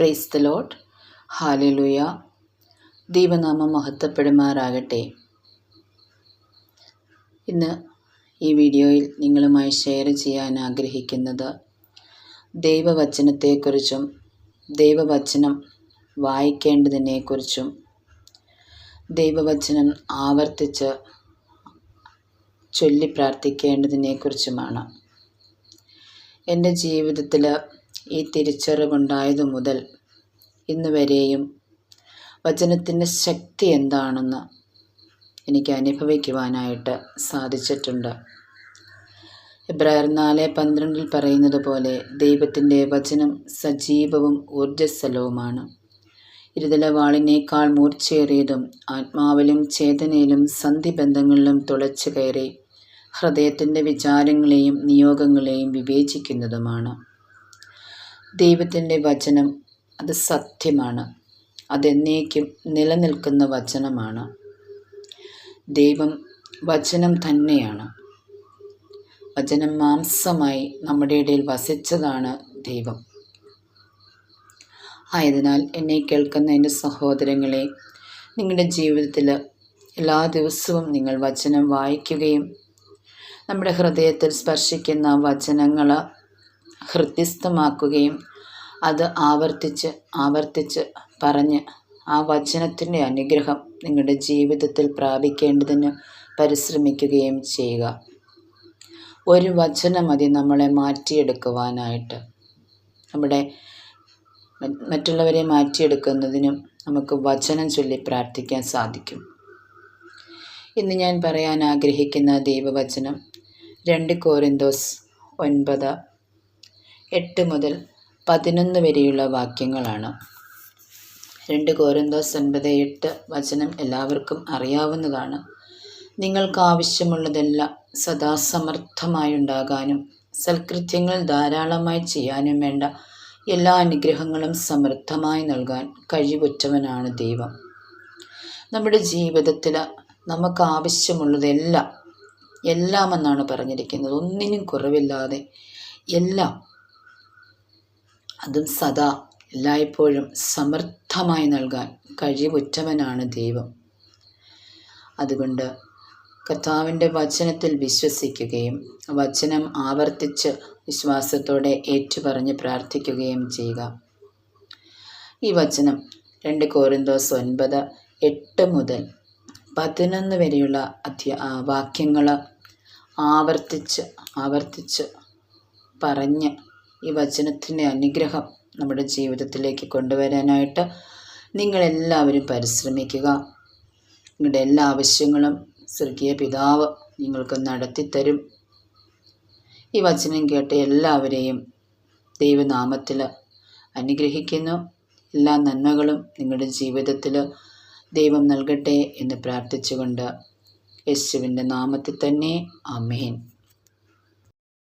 Praise the lot hallelujah ദൈവനാമം മഹത്വപ്പെടുമാറാകട്ടെ. ഇന്ന് ഈ വീഡിയോയിൽ നിങ്ങളുമായി ഷെയർ ചെയ്യാൻ ആഗ്രഹിക്കുന്നത് ദൈവവചനത്തെക്കുറിച്ചും ദൈവവചനം വായിക്കേണ്ടതിനെക്കുറിച്ചും ദൈവവചനം ആവർത്തിച്ച് ചൊല്ലി പ്രാർത്ഥിക്കേണ്ടതിനെക്കുറിച്ചുമാണ്. എന്റെ ജീവിതത്തിൽ ഈ തിരിച്ചറിവുണ്ടായതു മുതൽ ഇന്ന് വരെയും വചനത്തിന്റെ ശക്തി എന്താണെന്ന് എനിക്ക് അനുഭവിക്കുവാനായിട്ട് സാധിച്ചിട്ടുണ്ട്. എബ്രായർ നാല് പന്ത്രണ്ടിൽ പറയുന്നത് പോലെ ദൈവത്തിന്റെ വചനം സജീവവും ഊർജസ്വലവുമാണ്. ഇരുതലവാളിനേക്കാൾ മൂർച്ചയേറിയതും ആത്മാവിലും ചേതനയിലും സന്ധിബന്ധങ്ങളിലും തുളച്ചു കയറി ഹൃദയത്തിന്റെ വിചാരങ്ങളെയും നിയോഗങ്ങളെയും വിവേചിക്കുന്നതുമാണ്. ദൈവത്തിന്റെ വചനം അത് സത്യമാണ്. അതെന്നേക്കും നിലനിൽക്കുന്ന വചനമാണ്. ദൈവം വചനം തന്നെയാണ്. വചനം മാംസമായി നമ്മുടെ ഇടയിൽ വസിച്ചതാണ് ദൈവം. ആയതിനാൽ എന്നെ കേൾക്കുന്ന എന്റെ സഹോദരങ്ങളെ നിങ്ങളുടെ ജീവിതത്തിൽ എല്ലാ ദിവസവും നിങ്ങൾ വചനം വായിക്കുകയും നമ്മുടെ ഹൃദയത്തിൽ സ്പർശിക്കുന്ന വചനങ്ങൾ ഹൃദ്യസ്ഥമാക്കുകയും അത് ആവർത്തിച്ച് ആവർത്തിച്ച് പറഞ്ഞ് ആ വചനത്തിന്റെ അനുഗ്രഹം നിങ്ങളുടെ ജീവിതത്തിൽ പ്രാപിക്കേണ്ടതിന് പരിശ്രമിക്കുകയും ചെയ്യുക. ഒരു വചനം മതി നമ്മളെ മാറ്റിയെടുക്കുവാനായിട്ട്. നമ്മുടെ മറ്റുള്ളവരെ മാറ്റിയെടുക്കുന്നതിനും നമുക്ക് വചനം ചൊല്ലി പ്രാർത്ഥിക്കാൻ സാധിക്കും. ഇന്ന് ഞാൻ പറയാൻ ആഗ്രഹിക്കുന്ന ദൈവവചനം രണ്ട് കോരിന്തോസ് ഒൻപത് എട്ട് മുതൽ പതിനൊന്ന് വരെയുള്ള വാക്യങ്ങളാണ്. രണ്ട് കോരന്തോസ് ഒൻപത് എട്ട് വചനം എല്ലാവർക്കും അറിയാവുന്നതാണ്. നിങ്ങൾക്ക് ആവശ്യമുള്ളതെല്ലാം സദാസമർത്ഥമായി ഉണ്ടാകാനും സൽകൃത്യങ്ങൾ ധാരാളമായി ചെയ്യാനും വേണ്ട എല്ലാ അനുഗ്രഹങ്ങളും സമൃദ്ധമായി നൽകാൻ കഴിവുറ്റവനാണ് ദൈവം. നമ്മുടെ ജീവിതത്തിൽ നമുക്ക് ആവശ്യമുള്ളതെല്ലാം എല്ലാം എന്നാണ് പറഞ്ഞിരിക്കുന്നത്. ഒന്നിനും കുറവില്ലാതെ എല്ലാം അതും സദാ എല്ലായ്പ്പോഴും സമർത്ഥമായി നൽകാൻ കഴിവുറ്റവനാണ് ദൈവം. അതുകൊണ്ട് കർത്താവിന്റെ വചനത്തിൽ വിശ്വസിക്കുകയും വചനം ആവർത്തിച്ച് വിശ്വാസത്തോടെ ഏറ്റുപറഞ്ഞ് പ്രാർത്ഥിക്കുകയും ചെയ്യുക. ഈ വചനം രണ്ട് കോരിന്തോസ് ഒൻപത് എട്ട് മുതൽ പതിനൊന്ന് വരെയുള്ള അധ്യ വാക്യങ്ങൾ ആവർത്തിച്ച് ആവർത്തിച്ച് പറഞ്ഞ് ഈ വചനത്തിന്റെ അനുഗ്രഹം നമ്മുടെ ജീവിതത്തിലേക്ക് കൊണ്ടുവരാനായിട്ട് നിങ്ങളെല്ലാവരും പരിശ്രമിക്കുക. നിങ്ങളുടെ എല്ലാ ആവശ്യങ്ങളും സ്വർഗീയ പിതാവ് നിങ്ങൾക്ക് നടത്തിത്തരും. ഈ വചനം കേട്ട് എല്ലാവരെയും ദൈവനാമത്തിൽ അനുഗ്രഹിക്കുന്നു. എല്ലാ നന്മകളും നിങ്ങളുടെ ജീവിതത്തിൽ ദൈവം നൽകട്ടെ എന്ന് പ്രാർത്ഥിച്ചുകൊണ്ട് യേശുവിന്റെ നാമത്തിൽ തന്നെ അമേൻ